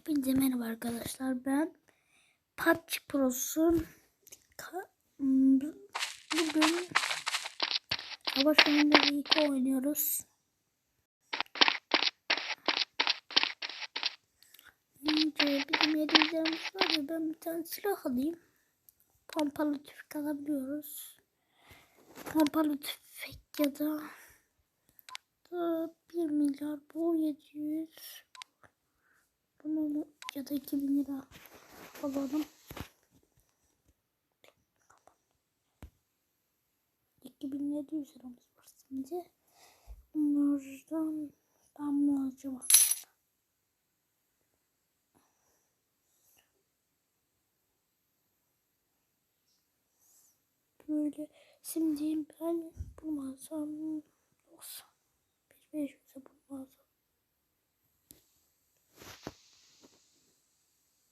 Hepinize merhaba arkadaşlar. Ben PUBG Pro'sun bugün savaş oyunları 2 oynuyoruz. Önce bizim 700'lerimiz var ya ben bir tane silah alayım. Pompalı tüfek alabiliyoruz. Pompalı tüfek ya da, da 1 milyar bu 700 bunu ya da 2000 lira alalım. 2700 liramız var şimdi. Bunlardan ben bunu alacağım. Böyle şimdi ben bulmazsam olsun.